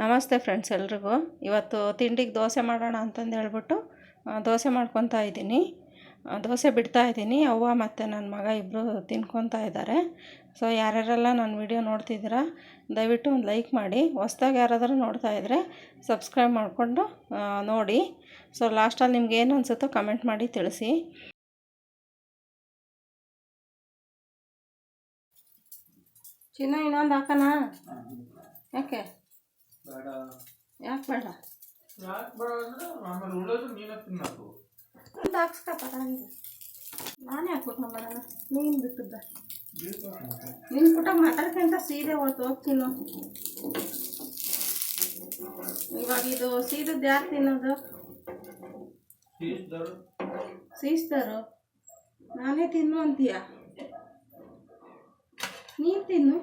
ನಮಸ್ತೆ ಫ್ರೆಂಡ್ಸ್ ಎಲ್ರಿಗೂ. ಇವತ್ತು ತಿಂಡಿಗೆ ದೋಸೆ ಮಾಡೋಣ ಅಂತಂದು ಹೇಳ್ಬಿಟ್ಟು ದೋಸೆ ಮಾಡ್ಕೊತಾ ಇದ್ದೀನಿ. ದೋಸೆ ಬಿಡ್ತಾ ಇದ್ದೀನಿ. ಅವ್ವ ಮತ್ತು ನನ್ನ ಮಗ ಇಬ್ಬರು ತಿನ್ಕೊತಾ ಇದ್ದಾರೆ ಸೊ ಯಾರ್ಯಾರೆಲ್ಲ ನನ್ನ ವಿಡಿಯೋ ನೋಡ್ತಿದ್ದೀರಾ, ದಯವಿಟ್ಟು ಒಂದು ಲೈಕ್ ಮಾಡಿ. ಹೊಸ್ದಾಗಿ ಯಾರಾದರೂ ನೋಡ್ತಾ ಇದ್ದರೆ ಸಬ್ಸ್ಕ್ರೈಬ್ ಮಾಡಿಕೊಂಡು ನೋಡಿ. ಸೊ ಲಾಸ್ಟಲ್ಲಿ ನಿಮ್ಗೆ ಏನು ಅನಿಸುತ್ತೋ ಕಮೆಂಟ್ ಮಾಡಿ ತಿಳಿಸಿ. ಚಿನ್ನ, ಇನ್ನೊಂದು ಹಾಕೋಣ ಯಾಕೆ? ಯಾಕೆ ಬೇಡ? ಯಾಕೆ ಬೇಡ ಅಂದ್ರೆ ಆಮೇಲೆ ಉಳಿದ್ರೆ ನೀನೇ ತಿನ್ನಬೇಕು ಒಂದು ಹಾಕ್ಸ್ಕಪ್ಪ ನನಗೆ ನಾನು ಯಾಕೆ ಊಟ ಮಾಡೋಣ ನೀನು ಬಿಟ್ಟಿದ್ದ. ನಿನ್ನ ಊಟ ಮಾತಾಡ್ಕೊಂತ ಸೀದೆ ಹೊತ್ತು ಹೋಗ್ತೀನೋ ಇವಾಗ ಇದು ಸೀದದ್ದು ಯಾರು ತಿನ್ನೋದು? ಸೀಸ್ತಾರು ನಾನೇ ತಿನ್ನು ಅಂತೀಯ? ನೀನು ತಿನ್ನು.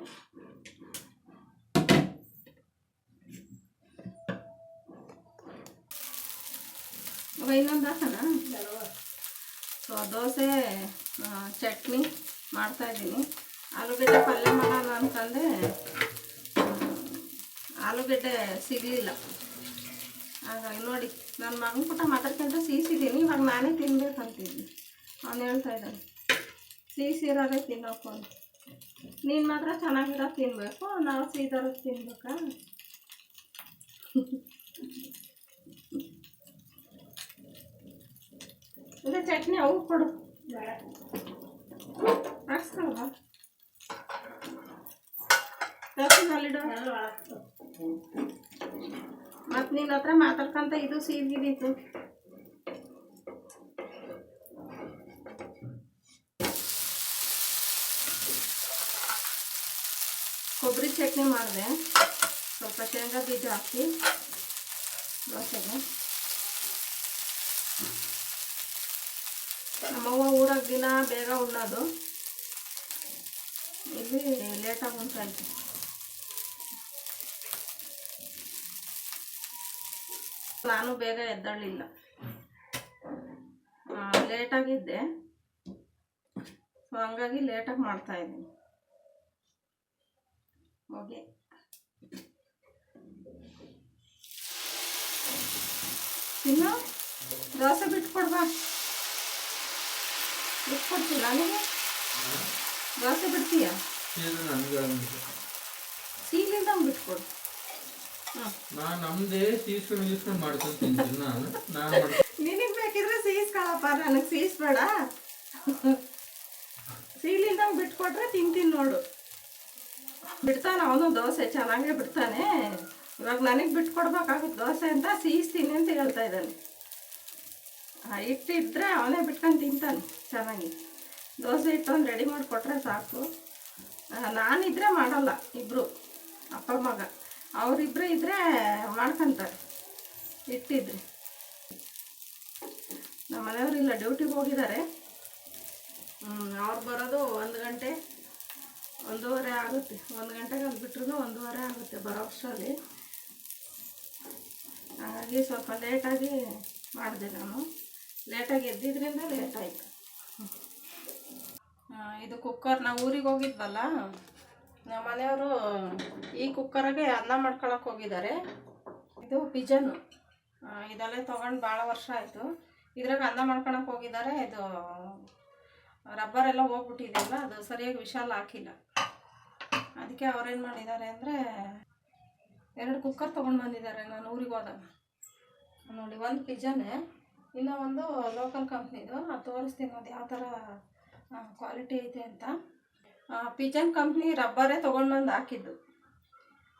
ಅವ ಇನ್ನೊಂದು ಹಾಕೋಣ ಸೊ ದೋಸೆ ಚಟ್ನಿ ಮಾಡ್ತಾಯಿದ್ದೀನಿ ಆಲೂಗಡ್ಡೆ ಪಲ್ಯ ಮಾಡೋಣ ಅಂತಂದೆ ಆ, ಆಲೂಗಡ್ಡೆ ಸಿಗಲಿಲ್ಲ. ಹಾಗಾಗಿ ನೋಡಿ ನನ್ನ ಮಗನ ಪುಟ್ಟ ಮಾತಾಡ್ಕೊಂತ ಸೀಸಿದ್ದೀನಿ ಇವಾಗ ನಾನೇ ತಿನ್ಬೇಕಂತಿದ್ದೀನಿ. ಅವನು ಹೇಳ್ತಾ ಇದ್ದಾನೆ ಸೀಸಿರೋದೇ ತಿನ್ನೋಕು ಅಂತ. ನೀನು ಮಾತ್ರ ಚೆನ್ನಾಗಿರೋ ತಿನ್ನಬೇಕು ನಾವು ಸೀದರೋದು ತಿನ್ಬೇಕಾ? ಇಲ್ಲ ಚಟ್ನಿ ಅವು ಕೊಡು ಹಾಕ್ಸ್ಕೊಳ್ವ ಅಲ್ಲಿಡು ಮತ್ತು ನಿನ್ನ ಹತ್ರ ಮಾತಾಡ್ಕೊಂತ ಇದು ಸೀದಿದೀತು ಕೊಬ್ಬರಿ ಚಟ್ನಿ ಮಾಡಿದೆ ಸ್ವಲ್ಪ ಶೇಂಗಾ ಬೀಜ ಹಾಕಿ ದೋಸೆಗೆ ನಮ್ಮವ್ವ ಊರಾಗ ದಿನ ಬೇಗ ಉಣ್ಣೋದು. ಇಲ್ಲಿ ಲೇಟಾಗಿ ಉಂಟಾಯ್ತು ನಾನು ಬೇಗ ಎದ್ದಳಿಲ್ಲ ಲೇಟಾಗಿದ್ದೆ ಸೊ ಹಂಗಾಗಿ ಲೇಟಾಗಿ ಮಾಡ್ತಾ ಇದ್ದೀನಿ. ಓಕೆ ಇನ್ನು ದೋಸೆ ಬಿಟ್ಕೊಡ್ಬಾ. ಬಿಟ್ಕೊಡ್ತೀಯ ನನಗೆ? ದೋಸೆ ಬಿಡ್ತೀಯಾ. ಸೀಲಿಂದ ಬಿಟ್ಕೊಡು. ನಾನು ನಮ್ಮದೇ ಸೀಸ್ಕೊಂಡು ಗೀಸ್ಕೊಂಡು ಮಾಡ್ಕೊಂಡು ತಿಂತೀನಿ ನಾನು. ನಾನು ನಿನಗೆ ಬೇಕಿದ್ರೆ ಸೀಸ್ಕೊಳಪ್ಪ ನನಗೆ ಸೀಸ್ಬೇಡ ಸೀಲಿಂದ ಬಿಟ್ಕೊಟ್ರೆ ತಿಂತೀನಿ ನೋಡು. ಬಿಡ್ತಾನೆ ಅವನು ದೋಸೆ ಚೆನ್ನಾಗೇ ಬಿಡ್ತಾನೆ. ಇವಾಗ ನನಗೆ ಬಿಟ್ಕೊಡ್ಬೇಕಾಗುತ್ತೆ ದೋಸೆ ಅಂತ ಸೀಸ್ತೀನಿ ಅಂತ ಹೇಳ್ತಾ ಇದ್ದಾನೆ. ಹಿಟ್ಟಿದ್ರೆ ಅವನೇ ಬಿಟ್ಕೊಂಡು ತಿಂತಾನೆ ಚೆನ್ನಾಗಿ. ದೋಸೆ ಹಿಟ್ಟು ಒಂದು ರೆಡಿ ಮಾಡಿಕೊಟ್ರೆ ಸಾಕು. ಆ, ನಾನಿದ್ರೆ ಮಾಡಲ್ಲ ಇಬ್ಬರು ಅಪ್ಪ ಮಗ. ಅವರಿಬ್ಬರು ಇದ್ದರೆ ಮಾಡ್ಕೊತಾರೆ ಹಿಟ್ಟಿದ್ರೆ. ನಮ್ಮ ಮನೆಯವರು ಇಲ್ಲ ಡ್ಯೂಟಿಗೆ ಹೋಗಿದ್ದಾರೆ. ಅವ್ರು ಬರೋದು ಒಂದು ಗಂಟೆ ಒಂದೂವರೆ ಆಗುತ್ತೆ. ಒಂದು ಗಂಟೆಗೆ ಅಲ್ಲಿ ಬಿಟ್ರು ಒಂದೂವರೆ ಆಗುತ್ತೆ ಬರೋ ಅಷ್ಟರಲ್ಲಿ. ಹಾಗಾಗಿ ಸ್ವಲ್ಪ ಲೇಟಾಗಿ ಮಾಡಿದೆ ನಾನು. ಲೇಟಾಗಿ ಎದ್ದಿದ್ರಿಂದ ಲೇಟ್ ಆಯಿತು. ಇದು ಕುಕ್ಕರ್ ನಾವು ಊರಿಗೆ ಹೋಗಿದ್ವಲ್ಲ, ನಮ್ಮ ಮನೆಯವರು ಈ ಕುಕ್ಕರಾಗೆ ಅನ್ನ ಮಾಡ್ಕೊಳಕ್ಕೆ ಹೋಗಿದ್ದಾರೆ. ಇದು ಪಿಜನ್ ಇದಲ್ಲೇ ತೊಗೊಂಡು ಭಾಳ ವರ್ಷ ಆಯಿತು. ಇದ್ರಾಗ ಅನ್ನ ಮಾಡ್ಕೊಳಕ್ಕೆ ಹೋಗಿದ್ದಾರೆ. ಇದು ರಬ್ಬರ್ ಎಲ್ಲ ಹೋಗ್ಬಿಟ್ಟಿದೆಯಲ್ಲ, ಅದು ಸರಿಯಾಗಿ ವಿಶಾಲ ಹಾಕಿಲ್ಲ. ಅದಕ್ಕೆ ಅವ್ರೇನು ಮಾಡಿದ್ದಾರೆ ಅಂದರೆ ಎರಡು ಕುಕ್ಕರ್ ತೊಗೊಂಡು ಬಂದಿದ್ದಾರೆ. ನಾನು ಊರಿಗೆ ಹೋದಾಗ. ನೋಡಿ, ಒಂದು ಪಿಜನ್ನೇ ಇನ್ನೂ ಒಂದು ಲೋಕಲ್ ಕಂಪ್ನಿದು ಅದು ತೋರಿಸ್ತೀನಿ ಅದು ಯಾವ ಥರ ಕ್ವಾಲಿಟಿ ಐತೆ ಅಂತ. ಪಿಜನ್ ಕಂಪ್ನಿ ರಬ್ಬರೇ ತೊಗೊಂಡು ಬಂದು ಹಾಕಿದ್ದು.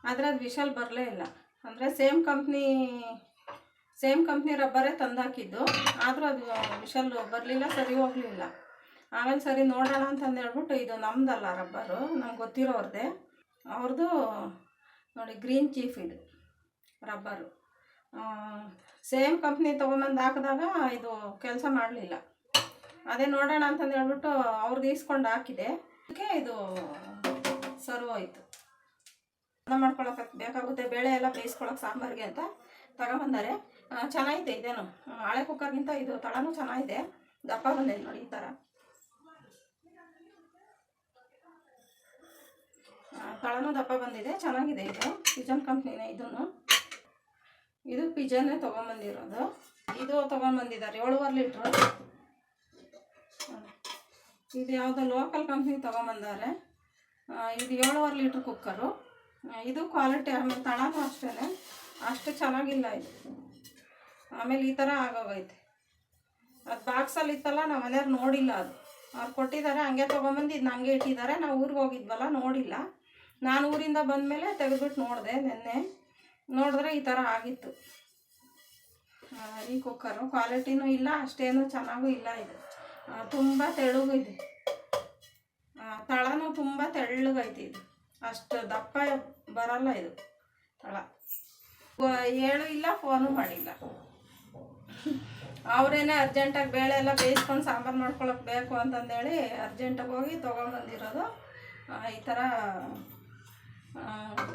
ಆದರೆ ಅದು ವಿಶಾಲ್ ಬರಲೇ ಇಲ್ಲ. ಅಂದರೆ ಸೇಮ್ ಕಂಪ್ನಿ ಸೇಮ್ ಕಂಪ್ನಿ ರಬ್ಬರೇ ತಂದು ಹಾಕಿದ್ದು. ಆದರೂ ಅದು ವಿಶಲ್ ಬರಲಿಲ್ಲ, ಸರಿ ಹೋಗಲಿಲ್ಲ. ಆಮೇಲೆ ಸರಿ ನೋಡೋಣ ಅಂತಂದು ಹೇಳ್ಬಿಟ್ಟು ಇದು ನಮ್ಮದಲ್ಲ ರಬ್ಬರು ನಮ್ಗೆ ಗೊತ್ತಿರೋರ್ದೆ. ಅವ್ರದ್ದು ನೋಡಿ ಗ್ರೀನ್ ಚೀಫ್ ಇದು, ರಬ್ಬರು. ಸೇಮ್ ಕಂಪ್ನಿ ತೊಗೊಂಬಂದು ಹಾಕಿದಾಗ ಇದು ಕೆಲಸ ಮಾಡಲಿಲ್ಲ. ಅದೇ ನೋಡೋಣ ಅಂತಂದು ಹೇಳ್ಬಿಟ್ಟು ಅವ್ರದ್ದು ಈಸ್ಕೊಂಡು ಹಾಕಿದೆ. ಅದಕ್ಕೆ ಇದು ಸರ್ವ್ ಹೋಯಿತು. ಅನ್ನ ಮಾಡ್ಕೊಳಕ್ಕೆ ಬೇಕಾಗುತ್ತೆ ಬೇಳೆ ಎಲ್ಲ ಬೇಯಿಸ್ಕೊಳಕ್ಕೆ ಸಾಂಬಾರಿಗೆ ಅಂತ ತಗೊಂಬಂದರೆ. ಚೆನ್ನಾಗಿದೆ ಇದೇನು. ಹಳೆ ಕುಕ್ಕರ್ಗಿಂತ ಇದು ತಳನೂ ಚೆನ್ನಾಗಿದೆ. ದಪ್ಪ ಬಂದಿದೆ ನೋಡಿ ಈ ಥರ ತಳನೂ ದಪ್ಪ ಬಂದಿದೆ. ಚೆನ್ನಾಗಿದೆ ಇದು. ಕಿಚನ್ ಕಂಪ್ನಿನೇ ಇದನ್ನು. ಇದು ಪಿಜ್ಜಾನೇ ತೊಗೊಂಬಂದಿರೋದು. ಇದು ತೊಗೊಂಬಂದಿದ್ದಾರೆ. ಏಳುವರೆ ಲೀಟ್ರು. ಇದು ಯಾವುದೋ ಲೋಕಲ್ ಕಂಪ್ನಿ ತೊಗೊಂಬಂದಾರೆ. ಇದು ಏಳುವರೆ ಲೀಟ್ರ್ ಕುಕ್ಕರು ಇದು ಕ್ವಾಲಿಟಿ ಆಮೇಲೆ ತಳನೂ ಅಷ್ಟೇ ಅಷ್ಟು ಚೆನ್ನಾಗಿಲ್ಲ ಇದು. ಆಮೇಲೆ ಈ ಥರ ಆಗೋಗೈತೆ. ಅದು ಬಾಕ್ಸಲ್ಲಿ ಇತ್ತಲ್ಲ ನಮ್ಮ ಮನೆಯವ್ರು ನೋಡಿಲ್ಲ ಅದು. ಅವ್ರು ಕೊಟ್ಟಿದ್ದಾರೆ, ಹಂಗೆ ತೊಗೊಂಬಂದು ಇದು ಹಂಗೆ ಇಟ್ಟಿದ್ದಾರೆ. ನಾವು ಊರಿಗೆ ಹೋಗಿದ್ವಲ್ಲ, ನೋಡಿಲ್ಲ. ನಾನು ಊರಿಂದ ಬಂದಮೇಲೆ ತೆಗೆದ್ಬಿಟ್ಟು ನೋಡಿದೆ ನಿನ್ನೆ. ನೋಡಿದ್ರೆ ಈ ಥರ ಆಗಿತ್ತು. ಈ ಕುಕ್ಕರು ಕ್ವಾಲಿಟಿನೂ ಇಲ್ಲ ಅಷ್ಟೇನು ಚೆನ್ನಾಗೂ ಇಲ್ಲ ಇದು. ತುಂಬ ತೆಳುಗು ಇದೆ. ಆ, ತಳನೂ ತುಂಬ ತೆಳ್ಳಗೈತಿ ಇದು. ಅಷ್ಟು ದಪ್ಪ ಬರಲ್ಲ ಇದು ತಳ. ಹೇಳು ಇಲ್ಲ ಫೋನು ಮಾಡಿಲ್ಲ. ಅವರೇನೆ ಅರ್ಜೆಂಟಾಗಿ ಬೇಳೆ ಎಲ್ಲ ಬೇಯಿಸ್ಕೊಂಡು ಸಾಂಬಾರು ಮಾಡ್ಕೊಳಕ್ಕೆ ಬೇಕು ಅಂತಂದೇಳಿ ಅರ್ಜೆಂಟಾಗಿ ಹೋಗಿ ತೊಗೊಂಬಂದಿರೋದು ಬಂದಿರೋದು. ಈ ಥರ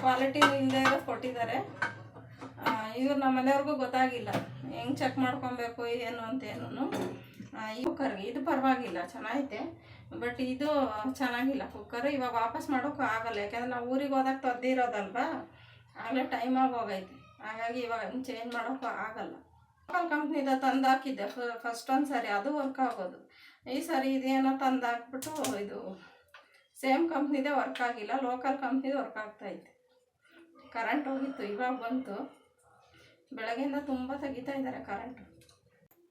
ಕ್ವಾಲಿಟಿ ಇಲ್ಲದೆ ಕೊಟ್ಟಿದ್ದಾರೆ ಇವ್ರು ನಮ್ಮ ಮನೆಯವ್ರಿಗೂ ಗೊತ್ತಾಗಿಲ್ಲ. ಹೆಂಗೆ ಚೆಕ್ ಮಾಡ್ಕೊಬೇಕು, ಏನು ಅಂತೇನು ಈ ಕುಕ್ಕರ್ಗೆ ಇದು ಪರವಾಗಿಲ್ಲ, ಚೆನ್ನಾಗೈತೆ. ಬಟ್ ಇದು ಚೆನ್ನಾಗಿಲ್ಲ ಕುಕ್ಕರ್ ಇವಾಗ ವಾಪಸ್ ಮಾಡೋಕ್ಕೂ ಆಗಲ್ಲ. ಯಾಕೆಂದ್ರೆ ನಾವು ಊರಿಗೆ ಹೋದಾಗ ತದ್ದಿರೋದಲ್ವಾ ಆಗಲೇ ಟೈಮ್ ಆಗಿ ಹೋಗೈತೆ ಹಾಗಾಗಿ ಇವಾಗ ಚೇಂಜ್ ಮಾಡೋಕ್ಕೂ ಆಗಲ್ಲ. ಲೋಕಲ್ ಕಂಪ್ನಿದ ತಂದು ಹಾಕಿದ್ದೆ. ಫಸ್ಟ್ ಒಂದು ಸರಿ ಅದು ವರ್ಕ್ ಆಗೋದು. ಈ ಸರಿ ಇದೇನೋ ತಂದು ಹಾಕ್ಬಿಟ್ಟು ಇದು ಸೇಮ್ ಕಂಪ್ನಿದೇ ವರ್ಕ್ ಆಗಿಲ್ಲ ಲೋಕಲ್ ಕಂಪ್ನಿದು ವರ್ಕ್ ಆಗ್ತಾಯಿತ್ತು ಕರೆಂಟ್ ಹೋಗಿತ್ತು, ಇವಾಗ ಬಂತು. ಬೆಳಗ್ಗೆಯಿಂದ ತುಂಬ ತೆಗಿತಾ ಇದ್ದಾರೆ ಕರೆಂಟು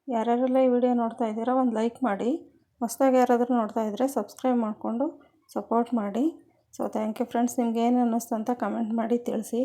ಯಾರ್ಯಾರೆಲ್ಲ ಈ ವಿಡಿಯೋ ನೋಡ್ತಾ ಇದ್ದೀರಾ ಒಂದು ಲೈಕ್ ಮಾಡಿ, ಹೊಸ್ದಾಗಿ ಯಾರಾದರೂ ನೋಡ್ತಾ ಇದ್ದರೆ ಸಬ್ಸ್ಕ್ರೈಬ್ ಮಾಡಿಕೊಂಡು ಸಪೋರ್ಟ್ ಮಾಡಿ. ಸೊ ಥ್ಯಾಂಕ್ ಯು ಫ್ರೆಂಡ್ಸ್ ನಿಮ್ಗೆ ಏನು ಅನ್ನಿಸ್ತು ಅಂತ ಕಮೆಂಟ್ ಮಾಡಿ ತಿಳಿಸಿ.